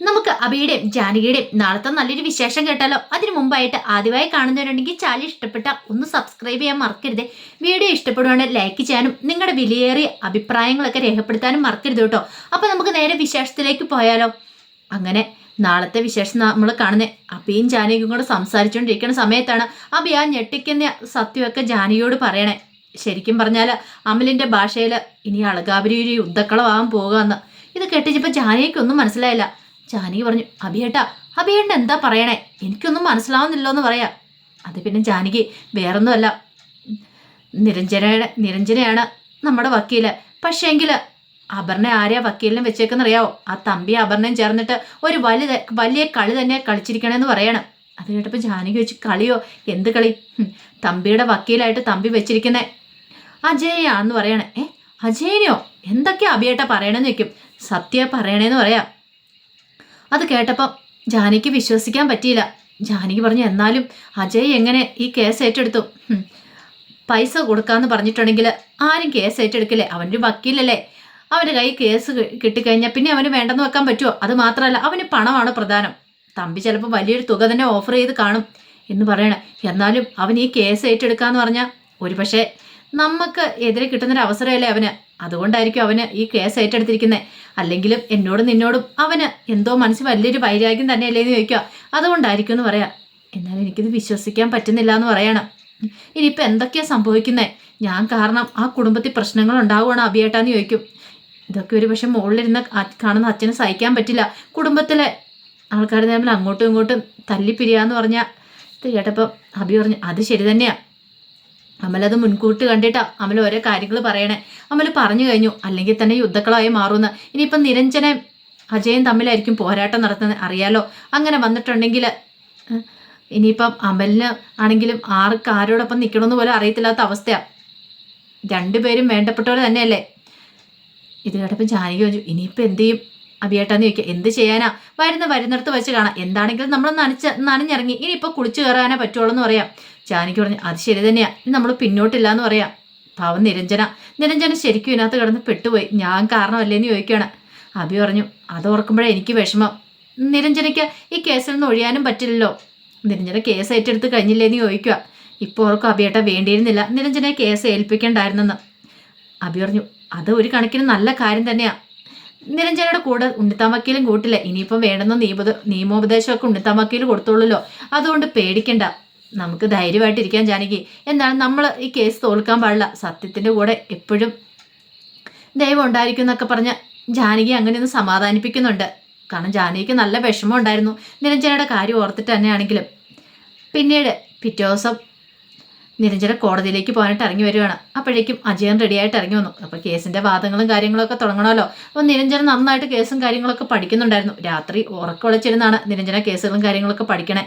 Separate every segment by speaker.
Speaker 1: നമുക്ക് അബിയുടെയും ജാനകിയുടെയും നാളത്തെ നല്ലൊരു വിശേഷം കേട്ടാലോ? അതിനു മുമ്പായിട്ട് ആദ്യമായി കാണുന്നവരുണ്ടെങ്കിൽ ചാനൽ ഇഷ്ടപ്പെട്ട ഒന്ന് സബ്സ്ക്രൈബ് ചെയ്യാൻ മറക്കരുത്. വീഡിയോ ഇഷ്ടപ്പെടുവാണെങ്കിൽ ലൈക്ക് ചെയ്യാനും നിങ്ങളുടെ വിലയേറിയ അഭിപ്രായങ്ങളൊക്കെ രേഖപ്പെടുത്താനും മറക്കരുത് കേട്ടോ. അപ്പൊ നമുക്ക് നേരെ വിശേഷത്തിലേക്ക് പോയാലോ? അങ്ങനെ നാളത്തെ വിശേഷം നമ്മൾ കാണുന്നത് അബിയും ജാനകിയും കൂടെ സംസാരിച്ചുകൊണ്ടിരിക്കുന്ന സമയത്താണ് അബി ആ ഞെട്ടിക്കുന്ന സത്യമൊക്കെ ജാനകിയോട് പറയണേ. ശരിക്കും പറഞ്ഞാൽ അമലിന്റെ ഭാഷയിൽ ഇനി അളകാപുരി ഒരു യുദ്ധക്കളമാകാൻ പോകുകയെന്ന് ഇത് കേട്ടിച്ചപ്പോൾ ജാനകിക്കൊന്നും മനസ്സിലായില്ല. ജാനകി പറഞ്ഞു അഭിയേട്ടാ അഭിയേട്ടൻ എന്താ പറയണേ? എനിക്കൊന്നും മനസ്സിലാവുന്നില്ലോ എന്ന് പറയാം. അത് പിന്നെ ജാനകി വേറൊന്നുമല്ല. നിരഞ്ജന നിരഞ്ജനയാണ് നമ്മുടെ വക്കീൽ. പക്ഷേങ്കിൽ അപർണ ആരെയാ വക്കീലിനെ വെച്ചേക്കെന്നറിയാവോ? ആ തമ്പി അപർണയും ചേർന്നിട്ട് ഒരു വലിയ വലിയ കളി തന്നെ കളിച്ചിരിക്കണമെന്ന് പറയണം. അത് കേട്ടപ്പോൾ ജാനകി വെച്ച് കളിയോ? എന്ത് കളി? തമ്പിയുടെ വക്കീലായിട്ട് തമ്പി വെച്ചിരിക്കുന്നേ. അജയാന്ന് പറയണേ. ഏ അജയനെയോ? എന്തൊക്കെയാ അഭിയേട്ട പറയണമെന്ന് വെക്കും സത്യ പറയണേന്ന് പറയാം. അത് കേട്ടപ്പം ജാനിക്ക് വിശ്വസിക്കാൻ പറ്റിയില്ല. ജാനകി പറഞ്ഞു എന്നാലും അജയ് എങ്ങനെ ഈ കേസ് ഏറ്റെടുത്തു? പൈസ കൊടുക്കാന്ന് പറഞ്ഞിട്ടുണ്ടെങ്കിൽ ആരും കേസ് ഏറ്റെടുക്കില്ലേ? അവന്റെ വക്കീലല്ലേ? അവന്റെ കൈ കേസ് കിട്ടിക്കഴിഞ്ഞാൽ പിന്നെ അവന് വേണ്ടെന്ന് വെക്കാൻ പറ്റുമോ അത് മാത്രമല്ല അവന് പണമാണ് പ്രധാനം. തമ്പി ചിലപ്പോൾ വലിയൊരു തുക തന്നെ ഓഫർ ചെയ്ത് കാണും. എന്ന് പറയണേ. എന്നാലും അവൻ ഈ കേസ് ഏറ്റെടുക്കാന്ന് പറഞ്ഞാൽ ഒരു പക്ഷേ നമുക്ക് എതിരെ കിട്ടുന്നൊരു അവസരമല്ലേ അവന്? അതുകൊണ്ടായിരിക്കും അവന് ഈ കേസ് ഏറ്റെടുത്തിരിക്കുന്നത് അല്ലെങ്കിലും എന്നോടും നിന്നോടും അവന് എന്തോ മനസ്സിൽ വലിയൊരു വൈരാഗ്യം തന്നെയല്ലേ എന്ന് ചോദിക്കുക. അതുകൊണ്ടായിരിക്കും എന്ന് പറയാം. എന്നാലും എനിക്കിത് വിശ്വസിക്കാൻ പറ്റുന്നില്ല എന്ന് പറയണം. ഇനിയിപ്പോൾ എന്തൊക്കെയാണ് സംഭവിക്കുന്നത് ഞാൻ കാരണം ആ കുടുംബത്തിൽ പ്രശ്നങ്ങൾ ഉണ്ടാവുകയാണ് അഭിയേട്ടാന്ന് ചോദിക്കും. ഇതൊക്കെ ഒരു പക്ഷെ മുകളിലിരുന്ന് കാണുന്ന അച്ഛനെ സഹിക്കാൻ പറ്റില്ല. കുടുംബത്തിലെ ആൾക്കാർ തമ്മിൽ അങ്ങോട്ടും ഇങ്ങോട്ടും തല്ലിപ്പിരിയാന്ന് പറഞ്ഞാൽ ഇത് കേട്ടപ്പം അഭി പറഞ്ഞു അത് ശരി തന്നെയാ. അമലത് മുൻകൂട്ടി കണ്ടിട്ടാ. അമല ഓരോ കാര്യങ്ങൾ പറയണേ. അമല പറഞ്ഞു കഴിഞ്ഞു. അല്ലെങ്കിൽ തന്നെ യുദ്ധക്കളായി മാറുമെന്ന് ഇനിയിപ്പം നിരഞ്ജന അജയൻ തമ്മിലായിരിക്കും പോരാട്ടം നടത്തുന്നത് അറിയാലോ? അങ്ങനെ വന്നിട്ടുണ്ടെങ്കിൽ ഇനിയിപ്പം അമലിന് ആണെങ്കിലും ആർക്ക് ആരോടൊപ്പം നിൽക്കണമെന്ന് പോലും അറിയത്തില്ലാത്ത അവസ്ഥയാണ് രണ്ടുപേരും വേണ്ടപ്പെട്ടവർ തന്നെയല്ലേ? ഇത് കേട്ടപ്പോൾ ജാനകി ചോദിച്ചു ഇനിയിപ്പോൾ എന്ത് ചെയ്യും? അഭിയേട്ടാന്ന് ചോദിക്കുക എന്ത് ചെയ്യാനാ? വരുന്ന വരുന്നിടത്ത് വെച്ച് കാണാം. എന്താണെങ്കിലും നമ്മൾ നനച്ച് നനഞ്ഞിറങ്ങി. ഇനിയിപ്പോൾ കുളിച്ചു കയറാനേ പറ്റുള്ളൂ എന്ന് പറയാം. ജാനകി പറഞ്ഞു അത് ശരി തന്നെയാ. നമ്മൾ പിന്നോട്ടില്ല എന്ന് പറയാം. പാവം നിരഞ്ജന. നിരഞ്ജന ശരിക്കും ഇതിനകത്ത് കിടന്ന് പെട്ടുപോയി. ഞാൻ കാരണമല്ലേന്ന് ചോദിക്കുകയാണ് അബി പറഞ്ഞു അത് ഓർക്കുമ്പോഴേ എനിക്ക് വിഷമം. നിരഞ്ജനയ്ക്ക് ഈ കേസിൽ നിന്ന് ഒഴിയാനും പറ്റില്ലല്ലോ. നിരഞ്ജന കേസ് ഏറ്റെടുത്ത് കഴിഞ്ഞില്ലേന്ന് ചോദിക്കുക ഇപ്പോൾ ഓർക്കും അബിയേട്ട വേണ്ടിയിരുന്നില്ല. നിരഞ്ജനെ കേസ് ഏൽപ്പിക്കേണ്ടായിരുന്നെന്ന്. അബി പറഞ്ഞു അത് ഒരു കണക്കിന് നല്ല കാര്യം തന്നെയാ. നിരഞ്ജനയുടെ കൂടെ ഉണ്ണിത്താൻ വക്കീലും കൂട്ടില്ല. ഇനിയിപ്പം വേണമെന്ന് നിയമോപ നിയമോപദേശമൊക്കെ ഉണ്ണിത്താൻ വക്കീൽ കൊടുത്തോളൂല്ലോ അതുകൊണ്ട് പേടിക്കണ്ട. നമുക്ക് ധൈര്യമായിട്ടിരിക്കാൻ ജാനകി. എന്താണ്? നമ്മൾ ഈ കേസ് തോൽക്കാൻ പാടില്ല. സത്യത്തിന്റെ കൂടെ എപ്പോഴും ദൈവം ഉണ്ടായിരിക്കും എന്നൊക്കെ പറഞ്ഞ് ജാനകി അങ്ങനെ ഒന്ന് സമാധാനിപ്പിക്കുന്നുണ്ട്. കാരണം ജാനകിക്ക് നല്ല വിഷമം ഉണ്ടായിരുന്നു. നിരഞ്ജനയുടെ കാര്യം ഓർത്തിട്ട് തന്നെയാണെങ്കിലും പിന്നീട് പിറ്റേ ദിവസം നിരഞ്ജന കോടതിയിലേക്ക് പോകാനായിട്ട് ഇറങ്ങി വരുവാണ്. അപ്പോഴേക്കും അജയൻ റെഡിയായിട്ട് ഇറങ്ങി വന്നു. അപ്പോൾ കേസിന്റെ വാദങ്ങളും കാര്യങ്ങളൊക്കെ തുടങ്ങണമല്ലോ. അപ്പോൾ നിരഞ്ജന നന്നായിട്ട് കേസും കാര്യങ്ങളൊക്കെ പഠിക്കുന്നുണ്ടായിരുന്നു. രാത്രി ഉറക്കമുളച്ചിരുന്നാണ് നിരഞ്ജന കേസുകളും കാര്യങ്ങളൊക്കെ പഠിക്കണേ.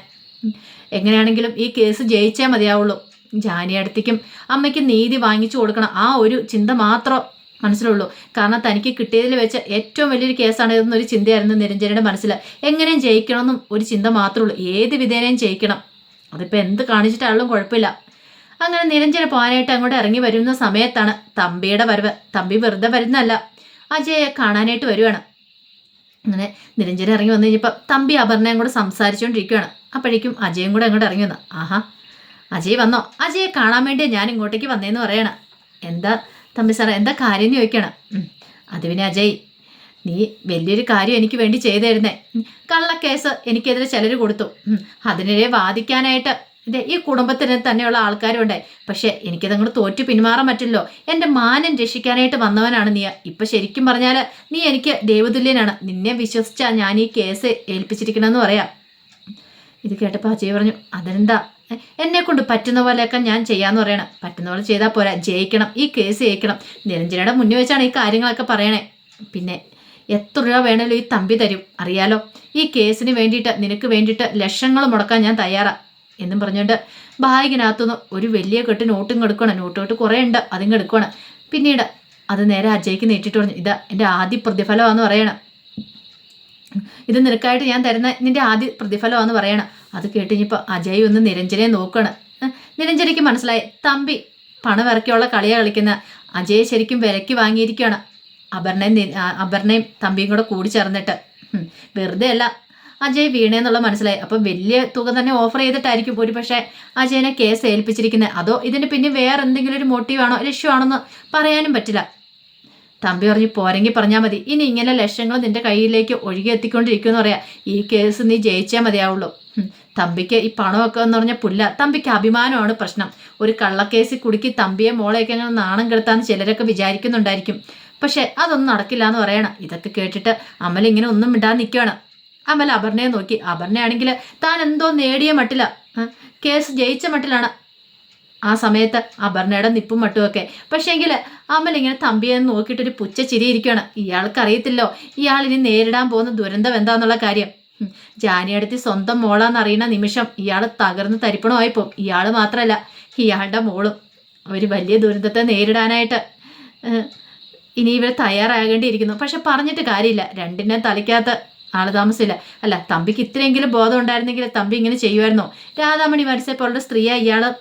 Speaker 1: എങ്ങനെയാണെങ്കിലും ഈ കേസ് ജയിച്ചേ മതിയാവുള്ളൂ. ജാനി അടുത്തേക്കും അമ്മയ്ക്ക് നീതി വാങ്ങിച്ചു കൊടുക്കണം. ആ ഒരു ചിന്ത മാത്രം മനസ്സിലുള്ളൂ. കാരണം തനിക്ക് കിട്ടിയതിൽ വെച്ച ഏറ്റവും വലിയൊരു കേസാണ് ഇതെന്നൊരു ചിന്തയായിരുന്നു നിരഞ്ജനയുടെ മനസ്സിൽ. എങ്ങനെയും ജയിക്കണമെന്നും ഒരു ചിന്ത മാത്രമേ ഉള്ളൂ. ഏത് വിധേനയും ജയിക്കണം. അതിപ്പോൾ എന്ത് കാണിച്ചിട്ടാണെങ്കിലും കുഴപ്പമില്ല. അങ്ങനെ നിരഞ്ജന പോകാനായിട്ട് അങ്ങോട്ട് ഇറങ്ങി വരുന്ന സമയത്താണ് തമ്പിയുടെ വരവ്. തമ്പി വെറുതെ വരുന്നല്ല അജയെ കാണാനായിട്ട് വരുവാണ്. അങ്ങനെ നിരഞ്ജന ഇറങ്ങി വന്നു കഴിഞ്ഞപ്പോൾ തമ്പി അപർണയും കൂടെ സംസാരിച്ചുകൊണ്ടിരിക്കുകയാണ് അപ്പോഴേക്കും അജയും കൂടെ അങ്ങോട്ട് ഇറങ്ങി വന്നു. ആഹാ അജയ് വന്നോ? അജയെ കാണാൻ വേണ്ടി ഞാൻ ഇങ്ങോട്ടേക്ക് വന്നേന്ന് പറയണ. എന്താ തമ്പി സാറേ എന്താ കാര്യം എന്ന് ചോദിക്കണം. അത് പിന്നെ അജയ് നീ വലിയൊരു കാര്യം എനിക്ക് വേണ്ടി ചെയ്തു തരുന്നേ കള്ളക്കേസ് എനിക്കെതിരെ ചിലർ കൊടുത്തു. അതിനെ വാദിക്കാനായിട്ട് ഇത് ഈ കുടുംബത്തിന് തന്നെയുള്ള ആൾക്കാരുണ്ട്. പക്ഷെ എനിക്കതങ്ങോട്ട് തോറ്റു പിന്മാറാൻ പറ്റില്ലോ. എന്റെ മാനം രക്ഷിക്കാനായിട്ട് വന്നവനാണ് നീ ഇപ്പൊ ശരിക്കും പറഞ്ഞാൽ നീ എനിക്ക് ദൈവതുല്യനാണ്. നിന്നെ വിശ്വസിച്ചാ ഞാൻ ഈ കേസ് ഏൽപ്പിച്ചിരിക്കണമെന്ന് പറയാം. ഇത് കേട്ടപ്പോൾ അജയ് പറഞ്ഞു അതെന്താ? എന്നെ കൊണ്ട് പറ്റുന്ന പോലെയൊക്കെ ഞാൻ ചെയ്യാന്ന് പറയണം. പറ്റുന്ന പോലെ ചെയ്താൽ പോരാ. ജയിക്കണം. ഈ കേസ് ജയിക്കണം. നിരഞ്ജനയുടെ മുന്നിൽ വെച്ചാണ് ഈ കാര്യങ്ങളൊക്കെ പറയണേ. പിന്നെ എത്ര രൂപ വേണേലും ഈ തമ്പി തരും. അറിയാലോ? ഈ കേസിന് വേണ്ടിയിട്ട് നിനക്ക് വേണ്ടിയിട്ട് ലക്ഷങ്ങൾ മുടക്കാൻ ഞാൻ തയ്യാറാ. എന്നും പറഞ്ഞുകൊണ്ട് ബാഗിനകത്തുനിന്ന് ഒരു വലിയ കെട്ട് നോട്ടും കെടുക്കണം നോട്ട് കെട്ട് കുറേ ഉണ്ട് അതും കെടുക്കണം പിന്നീട് അത് നേരെ അജയ്ക്ക് നീട്ടിട്ട് പറഞ്ഞു ഇതാ എന്റെ ആദ്യ പ്രതിഫലമാണെന്ന് പറയണം. ഇത് നിനക്കായിട്ട് ഞാൻ തരുന്ന നിന്റെ ആദ്യ പ്രതിഫലമാണെന്ന് പറയണം. അത് കേട്ട് ഇനിയിപ്പോൾ അജയ് ഒന്ന് നിരഞ്ജനെ നോക്കണം. നിരഞ്ജനയ്ക്ക് മനസ്സിലായി തമ്പി പണം ഇറക്കിയുള്ള കളിയാ കളിക്കുന്ന. അജയ് ശരിക്കും വിലയ്ക്ക് വാങ്ങിയിരിക്കുകയാണ് അപർണയും അപർണയും തമ്പിയും കൂടെ കൂടി ചേർന്നിട്ട് വെറുതെയല്ല അജയ് വീണേന്നുള്ള മനസ്സിലായി. അപ്പം വലിയ തുക തന്നെ ഓഫർ ചെയ്തിട്ടായിരിക്കും ഒരു പക്ഷേ അജയനെ കേസ് ഏൽപ്പിച്ചിരിക്കുന്നത് അതോ ഇതിന് പിന്നെ വേറെ എന്തെങ്കിലും ഒരു മോട്ടീവാണോ ലക്ഷ്യമാണോന്ന് പറയാനും പറ്റില്ല. തമ്പി പറഞ്ഞു പോരെങ്കിൽ പറഞ്ഞാൽ മതി. ഇനി ഇങ്ങനെ ലക്ഷങ്ങൾ നിന്റെ കയ്യിലേക്ക് ഒഴുകി എത്തിക്കൊണ്ടിരിക്കുമെന്ന് പറയാ. ഈ കേസ് നീ ജയിച്ചാൽ മതിയാവുള്ളൂ. തമ്പിക്ക് ഈ പണമൊക്കെ എന്ന് പറഞ്ഞാൽ പുല്ല തമ്പിക്ക് അഭിമാനമാണ് പ്രശ്നം. ഒരു കള്ളക്കേസിൽ കുടുക്കി തമ്പിയെ മോളെയൊക്കെ അങ്ങനെ നാണം കെടുത്താന്ന് ചിലരൊക്കെ വിചാരിക്കുന്നുണ്ടായിരിക്കും. പക്ഷെ അതൊന്നും നടക്കില്ല എന്ന് പറയണം. ഇതൊക്കെ കേട്ടിട്ട് അമൽ ഇങ്ങനെ ഒന്നും മിണ്ടാതെ നിൽക്കുകയാണ് അമൽ അപർണയെ നോക്കി. അപർണയാണെങ്കിൽ താൻ എന്തോ നേടിയ മട്ടില കേസ് ജയിച്ച മട്ടിലാണ്. ആ സമയത്ത് അപർണയുടെ നിപ്പും മട്ടുമൊക്കെ പക്ഷേങ്കിൽ അമൽ ഇങ്ങനെ തമ്പിയെ നോക്കിയിട്ടൊരു പുച്ച ചിരിയിരിക്കുകയാണ് ഇയാൾക്ക് അറിയത്തില്ലോ ഇയാൾ ഇനി നേരിടാൻ പോകുന്ന ദുരന്തം എന്താന്നുള്ള കാര്യം. ജാനിയടുത്ത് സ്വന്തം മോളാന്ന് അറിയുന്ന നിമിഷം ഇയാൾ തകർന്ന് തരിപ്പണമായി പോകും ഇയാൾ മാത്രമല്ല ഇയാളുടെ മോളും. ഒരു വലിയ ദുരന്തത്തെ നേരിടാനായിട്ട് ഇനി ഇവർ തയ്യാറാകേണ്ടിയിരിക്കുന്നു. പക്ഷെ പറഞ്ഞിട്ട് കാര്യമില്ല. രണ്ടിനെ തലയ്ക്കകത്ത് ആൾ താമസമില്ല അല്ല തമ്പിക്ക് ഇത്രയെങ്കിലും ബോധം ഉണ്ടായിരുന്നെങ്കിൽ തമ്പി ഇങ്ങനെ ചെയ്യുമായിരുന്നോ? രാധാമണി വരസപ്പോലുള്ള സ്ത്രീയെ ഇയാൾ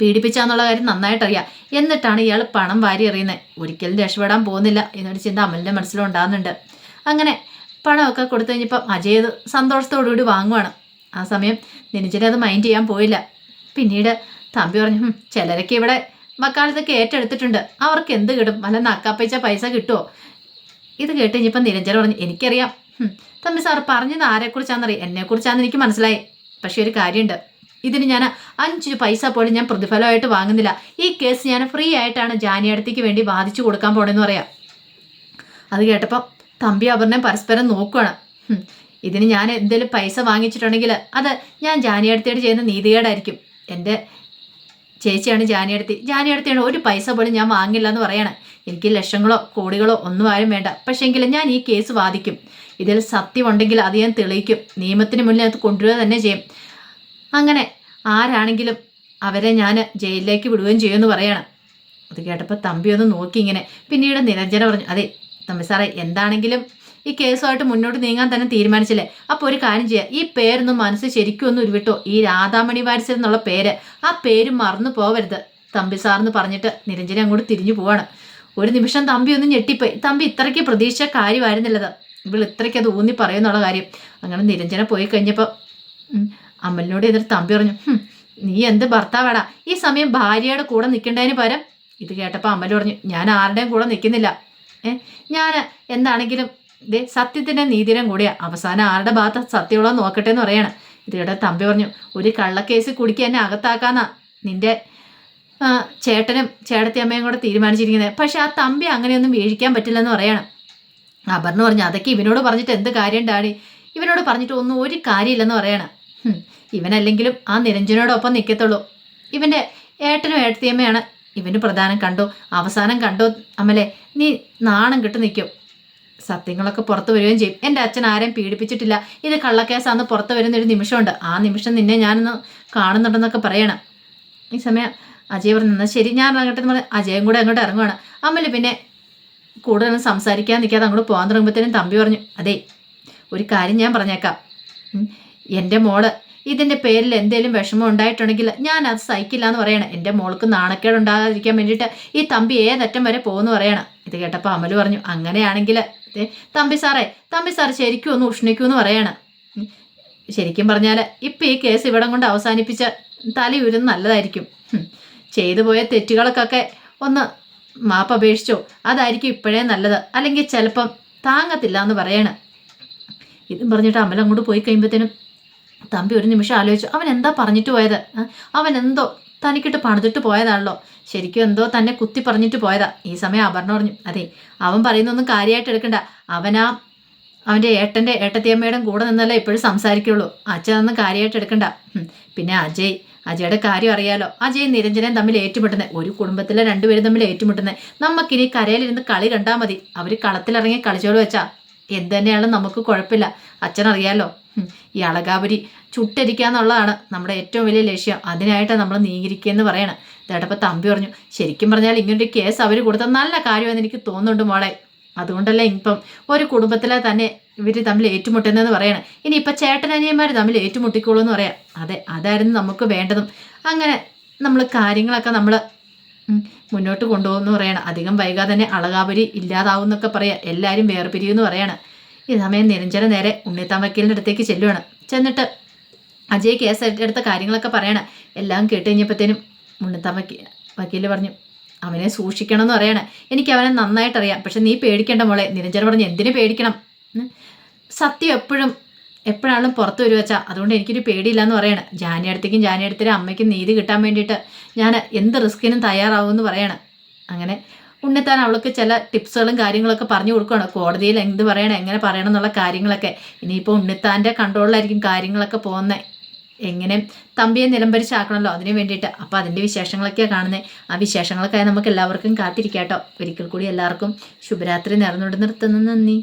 Speaker 1: പീഡിപ്പിച്ചാന്നുള്ള കാര്യം നന്നായിട്ടറിയാം. എന്നിട്ടാണ് ഇയാൾ പണം വാരി എറിയുന്നത്. ഒരിക്കലും രക്ഷപ്പെടാൻ പോകുന്നില്ല എന്നൊരു ചിന്ത അമലിന്റെ മനസ്സിലുണ്ടാകുന്നുണ്ട്. അങ്ങനെ പണമൊക്കെ കൊടുത്തു കഴിഞ്ഞപ്പം അജയ് അത് സന്തോഷത്തോടുകൂടി വാങ്ങുവാണ്. ആ സമയം നിനിച്ചിനെ അത് മൈൻഡ് ചെയ്യാൻ പോയില്ല. പിന്നീട് തമ്പി പറഞ്ഞു "ഹും, ചിലരൊക്കെ ഇവിടെ വക്കാലത്തൊക്കെ ഏറ്റെടുത്തിട്ടുണ്ട്. അവർക്ക് എന്ത് കിട്ടും അല്ല നക്കാപ്പയച്ച പൈസ കിട്ടുമോ ഇത് കേട്ട് കഴിഞ്ഞപ്പം നിരഞ്ജന പറഞ്ഞു എനിക്കറിയാം. തമ്പി സാർ പറഞ്ഞത് ആരെക്കുറിച്ചാണെന്നറിയാം എന്നെക്കുറിച്ചാണെന്ന് എനിക്ക് മനസ്സിലായി. പക്ഷേ ഒരു കാര്യമുണ്ട്. ഇതിന് ഞാൻ അഞ്ച് പൈസ പോലും ഞാൻ പ്രതിഫലമായിട്ട് വാങ്ങുന്നില്ല. ഈ കേസ് ഞാൻ ഫ്രീ ആയിട്ടാണ് ജാനിയടത്തേക്ക് വേണ്ടി ബാധിച്ചു കൊടുക്കാൻ പോണെന്ന് പറയാം. അത് കേട്ടപ്പോൾ തമ്പി അപർണെ പരസ്പരം നോക്കുകയാണ് ഇതിന് ഞാൻ എന്തെങ്കിലും പൈസ വാങ്ങിച്ചിട്ടുണ്ടെങ്കിൽ അത് ഞാൻ ജാനിയടത്തിയോട് ചെയ്യുന്ന നീതികേടായിരിക്കും. എന്റെ ചേച്ചിയാണ് ജാനിയടത്തി ജാനിയടത്തിയാണ് ഒരു പൈസ പോലും ഞാൻ വാങ്ങില്ല എന്ന് പറയണം. എനിക്ക് ലക്ഷങ്ങളോ കോടികളോ ഒന്നും ആരും വേണ്ട. പക്ഷേങ്കിൽ ഞാൻ ഈ കേസ് വാദിക്കും. ഇതിൽ സത്യമുണ്ടെങ്കിൽ അത് ഞാൻ തെളിയിക്കും. നിയമത്തിന് മുന്നിൽ അത് കൊണ്ടുവരിക തന്നെ ചെയ്യും. അങ്ങനെ ആരാണെങ്കിലും അവരെ ഞാൻ ജയിലിലേക്ക് വിടുകയും ചെയ്യുമെന്ന് പറയണം. അത് കേട്ടപ്പോൾ തമ്പി ഒന്ന് നോക്കി ഇങ്ങനെ. പിന്നീട് നിരഞ്ജന പറഞ്ഞു അതെ തമ്പി സാറേ എന്താണെങ്കിലും ഈ കേസുമായിട്ട് മുന്നോട്ട് നീങ്ങാൻ തന്നെ തീരുമാനിച്ചില്ലേ? അപ്പോൾ ഒരു കാര്യം ചെയ്യുക ഈ പേരൊന്നും മനസ്സ് ശരിക്കും ഒന്ന് ഉരുവിട്ടോ? ഈ രാധാമണി വാരിസൽ എന്നുള്ള പേര് ആ പേര് മറന്നു പോവരുത് തമ്പി സാറെന്ന് പറഞ്ഞിട്ട് നിരഞ്ജന അങ്ങോട്ട് തിരിഞ്ഞു പോവാണ്. ഒരു നിമിഷം തമ്പി ഒന്ന് ഞെട്ടിപ്പോയി. തമ്പി ഇത്രയ്ക്ക് പ്രതീക്ഷ കാര്യമായിരുന്നില്ലത് ഇവൾ ഇത്രയ്ക്ക് അത് ഊന്നി പറയുന്നുള്ള കാര്യം. അങ്ങനെ നിരഞ്ജന പോയി കഴിഞ്ഞപ്പോൾ അമലിനോട് എതിർത്ത് തമ്പി പറഞ്ഞു നീ എന്ത് ഭർത്താവാടാ? ഈ സമയം ഭാര്യയുടെ കൂടെ നിൽക്കേണ്ടതിന് പകരം? ഇത് കേട്ടപ്പോൾ അമ്മൽ പറഞ്ഞു ഞാൻ ആരുടെയും കൂടെ നിൽക്കുന്നില്ല ഏ ഞാൻ എന്താണെങ്കിലും ഇതേ സത്യത്തിന്റെ നീതിരം കൂടിയാ അവസാനം ആരുടെ ഭാഗത്ത് സത്യമുള്ള നോക്കട്ടെ എന്ന് പറയണം. ഇത് കേട്ട തമ്പി പറഞ്ഞു ഒരു കള്ളക്കേസ് കുടിക്കുക എന്നെ അകത്താക്കാന്നാ നിന്റെ ചേട്ടനും ചേട്ടത്തി അമ്മയും കൂടെ തീരുമാനിച്ചിരിക്കുന്നത്. പക്ഷെ ആ തമ്പി അങ്ങനെയൊന്നും വീഴിക്കാൻ പറ്റില്ലെന്ന് പറയണം. അപർണ പറഞ്ഞു അതൊക്കെ ഇവനോട് പറഞ്ഞിട്ട് എന്ത് കാര്യം ഡാഡി? ഇവനോട് പറഞ്ഞിട്ട് ഒന്നും ഒരു കാര്യമില്ലെന്ന് പറയണം. ഇവനല്ലെങ്കിലും ആ നിരഞ്ജനോടൊപ്പം നിൽക്കത്തുള്ളൂ ഇവന്റെ ഏട്ടനും ഏട്ടത്തിയമ്മയാണ്. ഇവന് പ്രധാനം കണ്ടു അവസാനം കണ്ടു അമലെ? നീ നാണം കിട്ടു നിൽക്കും. സത്യങ്ങളൊക്കെ പുറത്തു വരികയും ചെയ്യും. എന്റെ അച്ഛൻ ആരെയും പീഡിപ്പിച്ചിട്ടില്ല. ഇത് കള്ളക്കേസാന്ന് പുറത്തു വരുന്നൊരു നിമിഷമുണ്ട്. ആ നിമിഷം നിന്നെ ഞാനൊന്ന് കാണുന്നുണ്ടെന്നൊക്കെ പറയണം. ഈ സമയം അജയ് പറഞ്ഞു എന്നാൽ ശരി ഞാൻ ഇറങ്ങട്ടെ എന്ന് പറഞ്ഞ് അജയും കൂടെ അങ്ങോട്ട് ഇറങ്ങുവാണ്. അമ്മൽ പിന്നെ കൂടുതലൊന്നും സംസാരിക്കാൻ നിൽക്കാതെ അങ്ങോട്ട് പോകാൻ തുടങ്ങുമ്പോഴത്തേനും തമ്പി പറഞ്ഞു അതെ ഒരു കാര്യം ഞാൻ പറഞ്ഞേക്കാം. എന്റെ മോൾ ഇതിന്റെ പേരിൽ എന്തെങ്കിലും വിഷമം ഉണ്ടായിട്ടുണ്ടെങ്കിൽ ഞാൻ അത് സഹിക്കില്ല എന്ന് പറയണം. എന്റെ മോൾക്ക് നാണക്കേട് ഉണ്ടാകാതിരിക്കാൻ വേണ്ടിയിട്ട് ഈ തമ്പി ഏതറ്റം വരെ പോകുമെന്ന് പറയണം. ഇത് കേട്ടപ്പോൾ അമൽ പറഞ്ഞു അങ്ങനെയാണെങ്കിൽ തമ്പി സാറേ തമ്പി സാർ ശരിക്കും ഒന്ന് ഉഷ്ണിക്കൂ എന്ന് പറയണം ശരിക്കും പറഞ്ഞാൽ ഇപ്പം ഈ കേസ് ഇവിടം കൊണ്ട് അവസാനിപ്പിച്ച തലയുരുന്ന് നല്ലതായിരിക്കും. ചെയ്തു പോയ തെറ്റുകൾക്കൊക്കെ ഒന്ന് മാപ്പ് അപേക്ഷിച്ചോ. അതായിരിക്കും ഇപ്പോഴേ നല്ലത്. അല്ലെങ്കിൽ ചിലപ്പം താങ്ങത്തില്ല എന്ന് പറയണ. ഇതും പറഞ്ഞിട്ട് അമല അങ്ങോട്ട് പോയി കഴിയുമ്പോഴത്തേനും തമ്പി ഒരു നിമിഷം ആലോചിച്ചു. അവൻ എന്താ പറഞ്ഞിട്ട് പോയത്? അവൻ എന്തോ തനിക്കിട്ട് പണിതിട്ട് പോയതാണല്ലോ. ശരിക്കും എന്തോ തന്നെ കുത്തി പറഞ്ഞിട്ട് പോയതാ. ഈ സമയം അപർണ പറഞ്ഞു. അതെ അവൻ പറയുന്നൊന്നും കാര്യമായിട്ട് എടുക്കണ്ട. അവനാ അവന്റെ ഏട്ടന്റെ ഏട്ടത്തിയമ്മയുടെ കൂടെ നിന്നല്ലേ ഇപ്പോഴും സംസാരിക്കുള്ളൂ. അച്ഛനൊന്നും കാര്യമായിട്ട് എടുക്കണ്ട. പിന്നെ അജയ് അജയുടെ കാര്യം അറിയാലോ. അജയ് നിരഞ്ജനയും തമ്മിൽ ഏറ്റുമുട്ടുന്നത് ഒരു കുടുംബത്തിലെ രണ്ടുപേരും തമ്മിൽ ഏറ്റുമുട്ടുന്നത് നമുക്കിനി കരയിലിരുന്ന് കളി കണ്ടാൽ മതി. അവർ കളത്തിലിറങ്ങി കളിച്ചോട് വെച്ചാ എന്ത് തന്നെയാണ് നമുക്ക് കുഴപ്പമില്ല. അച്ഛനറിയാലോ. ഈ അളകാപുരി ചുട്ടരിക്കുക എന്നുള്ളതാണ് നമ്മുടെ ഏറ്റവും വലിയ ലക്ഷ്യം. അതിനായിട്ടാണ് നമ്മൾ നീങ്ങിരിക്കുകയെന്ന് പറയണം. ഇതായിട്ടപ്പോൾ തമ്പി പറഞ്ഞു ശരിക്കും പറഞ്ഞാൽ ഇങ്ങനൊരു കേസ് അവർ കൊടുത്ത നല്ല കാര്യമെന്ന് എനിക്ക് തോന്നുന്നുണ്ട് മോളെ. അതുകൊണ്ടല്ലേ ഇപ്പം. ഒരു കുടുംബത്തിലെ തന്നെ ഇവർ തമ്മിൽ ഏറ്റുമുട്ടുന്നതെന്ന് പറയണം. ഇനി ഇപ്പം ചേട്ടനനിയന്മാർ തമ്മിൽ ഏറ്റുമുട്ടിക്കോളൂ എന്ന് പറയാം. അതെ അതായിരുന്നു നമുക്ക് വേണ്ടതും. അങ്ങനെ നമ്മൾ കാര്യങ്ങളൊക്കെ നമ്മൾ മുന്നോട്ട് കൊണ്ടുപോകുമെന്ന് പറയണം. അധികം വൈകാതെ തന്നെ അളകാപുരി ഇല്ലാതാവും എന്നൊക്കെ പറയാം. എല്ലാവരും വേർപിരിയുമെന്ന് പറയണം. ഈ സമയം നിരഞ്ജന നേരെ ഉണ്ണിത്താൻ വക്കീലിന്റെ അടുത്തേക്ക് ചെല്ലുവാണ്. ചെന്നിട്ട് അജയ് കേസ് എടുത്ത കാര്യങ്ങളൊക്കെ പറയണം. എല്ലാം കേട്ട് കഴിഞ്ഞപ്പോഴത്തേനും ഉണ്ണിത്താൻ വക്കീൽ വക്കീൽ പറഞ്ഞു അവനെ സൂക്ഷിക്കണം എന്ന് പറയണേ. എനിക്ക് അവനെ നന്നായിട്ടറിയാം. പക്ഷെ നീ പേടിക്കേണ്ട മോളെ. നിരഞ്ജന പറഞ്ഞു എന്തിനു പേടിക്കണം. സത്യം എപ്പോഴും എപ്പോഴാണ് പുറത്ത് വരുക വെച്ചാൽ അതുകൊണ്ട് എനിക്കൊരു പേടിയില്ല എന്ന് പറയണം. ജാനി അടുത്തേക്കും ജാനി അടുത്തേക്കും അമ്മയ്ക്കും നീതി കിട്ടാൻ വേണ്ടിയിട്ട് ഞാൻ എന്ത് റിസ്കിനും തയ്യാറാവുമെന്ന് പറയണം. അങ്ങനെ ഉണ്ണിത്താൻ അവൾക്ക് ചില ടിപ്സുകളും കാര്യങ്ങളൊക്കെ പറഞ്ഞു കൊടുക്കുകയാണ് കോടതിയിൽ എന്ത് പറയണം എങ്ങനെ പറയണം എന്നുള്ള കാര്യങ്ങളൊക്കെ. ഇനിയിപ്പോൾ ഉണ്ണിത്താന്റെ കൺട്രോളിലായിരിക്കും കാര്യങ്ങളൊക്കെ പോകുന്നത് എങ്ങനെ തമ്പിയെ നിലംപരിച്ചാക്കണമല്ലോ അതിനു വേണ്ടിയിട്ട്. അപ്പോൾ അതിന്റെ വിശേഷങ്ങളൊക്കെയാണ് കാണുന്നത് ആ വിശേഷങ്ങളൊക്കെ നമുക്ക് എല്ലാവർക്കും കാത്തിരിക്കാട്ടോ. ഒരിക്കൽ കൂടി എല്ലാവർക്കും ശുഭരാത്രി നിറഞ്ഞുകൊണ്ട് നിർത്തുന്നു. നന്ദി.